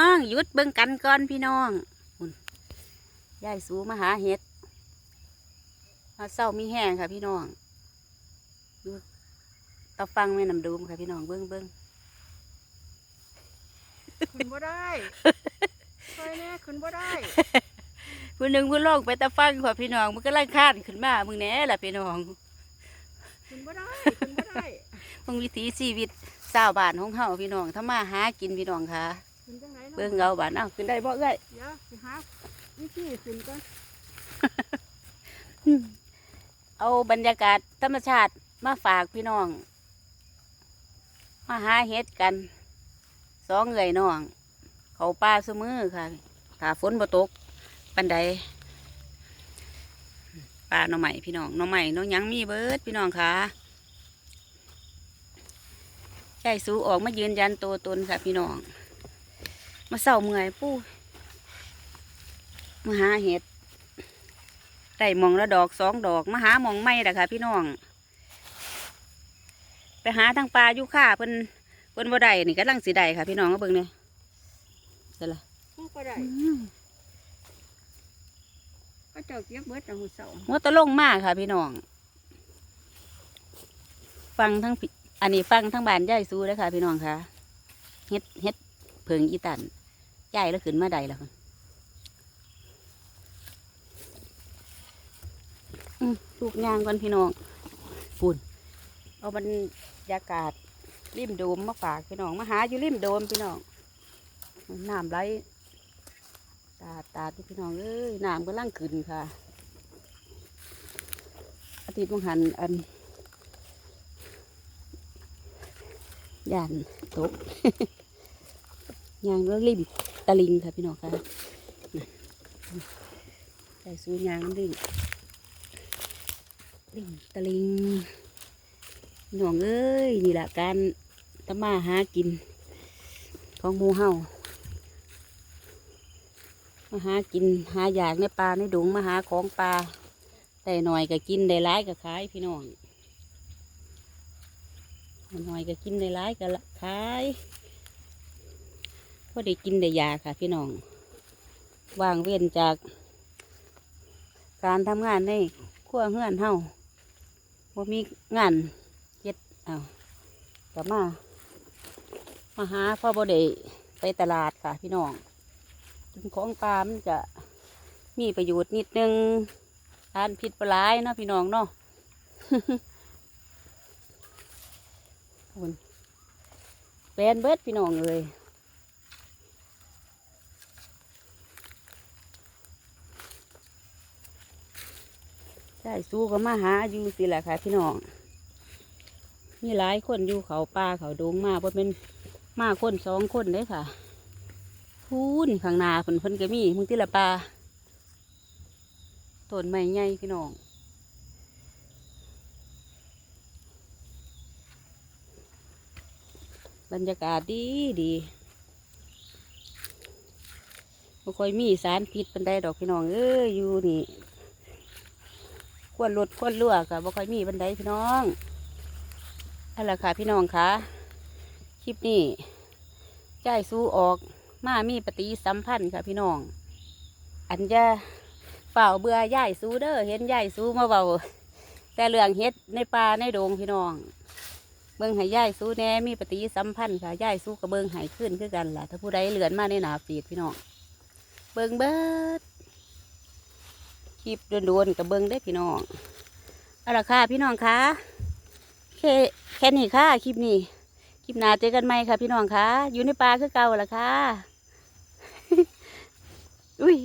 น้องหยุดเบิ่งกันก่อนพี่น้องหุ่นยายสูมาหาเห็ดมาเศร้ามีแห้งค่ะพี่น้องดูตาฟังแม่น้ำดูมค่ะพี่น้องเบิ่งเบิ่งขึ้นบ่ได้ซอยแน่ขึ้นบ่ได้ผู้หนึ่งผู้ลงไปตาฟังค่ะพี่น้องมันก็ล่างคาดขึ้นมามึงแหน่ล่ะพี่น้องขึ้นบ่ได้ขึ้นบ่ได้มึงวิถีชีวิตชาวบ้านของเฮาพี่น้องถ้ามาหากินพี่น้องค่ะขึ้นจังไหน เบิ่งเงาบ้านเอ้าขึ้นได้บ่เอ้ยเดี๋ยวสิหาวิธีขึ้นก่อนเอาบรรยากาศธรรมชาติมาฝากพี่น้อง มาหาเห็ดกันสองเอ่ยน้อง เขาป่าเสมอค่ะถ้าฝนบ่ตกปันใดป่าหน่อใหม่พี่น้องหน่อใหม่น้องหยังมีเบิดพี่น้องค่ะใจสูออกมายืนยันตัวตนค่ะพี่น้อง มาเศร้าเมื่อยปู้มาหาเห็ดได้หมองละดอกสองดอกมาหาหมองไม่ละค่ะ พี่น้อง ไปหาทางปลาอยู่ค่าเพิ่นเพิ่นบ่ได้นี่กำลังสิได้ค่ะ พี่น้องก็เบิ่งเนี่ยเสร็จละมันบ่ได้ก็เจ้าเก็บเบิดจังหูเสามดตะลงมากค่ะ พี่น้อง ฟังทั้งพี่อันนี้ฟังทั้งบ้านย่ายซูเลยค่ะ พี่น้องค่ะเฮ็ดเฮ็ด เพิงอีตันย่ายแล้วขึ้นมาได้แล้วค่ะอืมลูกยางก่อนพี่น้องฝุ่นเอาบรรยากาศริมโดมมาฝากพี่น้องมาหาอยู่ริมโดมพี่น้องน้ำไหลตาดตาดพี่น้องเอ้ยน้ำก็ล่างขึ้นค่ะ อาทิตย์มังหันอันย่านตก ยางแล้วริมตะลิงค่ะพี่น้องค่ะใส่สูยางริมริมตะลิงพี่องเอ้ยนี่แหละการตมาหากิน ของมูเฮามาหากินหาอยากในป่าในดงมาหาของป่าได้หน่อยก็กินได้หลายก็ขายพี่น้องหน่อยก็กินได้หลายก็ขาย พอได้กินได้ยาค่ะพี่น้องว่างเว้นจากการทำงานในครัวเฮือนเฮาว่ามีงานเฮ็ดเอากลับมา มาหาพ่อบ่ได้ไปตลาดค่ะพี่น้องกินของปลามันจะมีประโยชน์นิดนึงทานผิดปลายนะพี่น้องเนาะคุณแปลนเบิดพี่น้องเลย ใช่สู้ก็มาหาอยู่สิแหละค่ะพี่น้องมีหลายคนอยู่เขาป่าเขาดงมาเพราะเป็นมาคนสองคนเด้ค่ะพูนข้างหน้าเพิ่นเพิ่นก็มีมึงที่ละปลาต้นไม้ใหญ่พี่น้องบรรยากาศดีดีบ่ค่อยมีสารพิษปันไดดอกพี่น้องเอ้ยอยู่นี่ ควรลดควรรั่วกับบ่ค่อยมีบันไดพี่น้องนั่นแหละค่ะพี่น้องค่ะคลิปนี้จ่ายสู้ออกมามีปฏิสัมพันธ์ค่ะพี่น้อง อันจะเฝ้าเบื่อย่ายสู้เด้อเห็นย่ายสู้มาเบาแต่เรื่องเฮ็ดในป่าในโดงพี่น้อง เบิ่งห้ย่ายสู้แน่มีปฏิสัมพันธ์ค่ะย่ายสู้กับเบิ่งให้ขึ้นคือกันล่ะถ้าผู้ใดเหลือนมาในหนาฟีดพี่น้อง เบิ่งเบิด คลิปโดนๆกับเบิ้งได้พี่น้องเอาละค่ะพี่น้องคะแค่แค่นี้ค่ะคลิปนี้คลิปหน้าเจอกันใหม่ค่ะพี่น้องคะอยู่ในป่าคือเก่าละค่ะอุ้ย